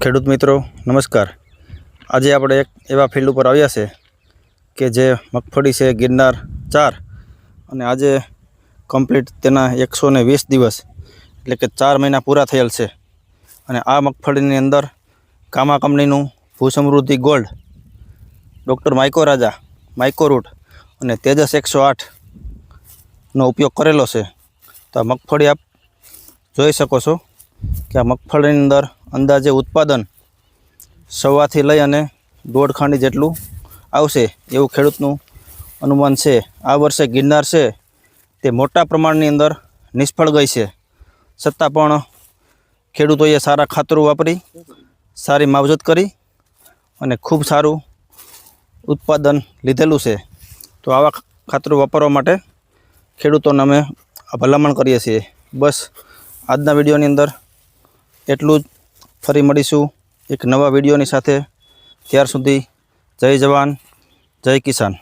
ખેડૂત મિત્રો, નમસ્કાર. આજે આપણે એક એવા ફિલ્ડ ઉપર આવ્યા છે કે જે મગફળી છે, ગિરનાર ચાર અને આજે કમ્પ્લીટ તેના એકસો વીસ દિવસ, એટલે કે ચાર મહિના પૂરા થયેલ છે. અને આ મગફળીની અંદર કામા કંપનીનું Bhusamruddhi gold, doctor Myco Raja, Myco root અને તેજસ એકસો આઠનો ઉપયોગ કરેલો છે. તો આ મગફળી આપ જોઈ શકો છો કે આ મગફળીની અંદર અંદાજે ઉત્પાદન સવાથી લઈ અને દોઢ ખાંડી જેટલું આવશે એવું ખેડૂતનું અનુમાન છે. આ વર્ષે ગિરનાર છે તે મોટા પ્રમાણની અંદર નિષ્ફળ ગઈ છે. છતાં પણ ખેડૂતોએ સારા ખાતરો વાપરી, સારી માવજત કરી અને ખૂબ સારું ઉત્પાદન લીધેલું છે. તો આવા ખાતરો વાપરવા માટે ખેડૂતોને અમે ભલામણ કરીએ છીએ. બસ આજના વિડીયોની અંદર એટલું જ. ફરી મળીશું એક નવા વિડીયોની સાથે. ત્યાર સુધી જય જવાન જય કિસાન.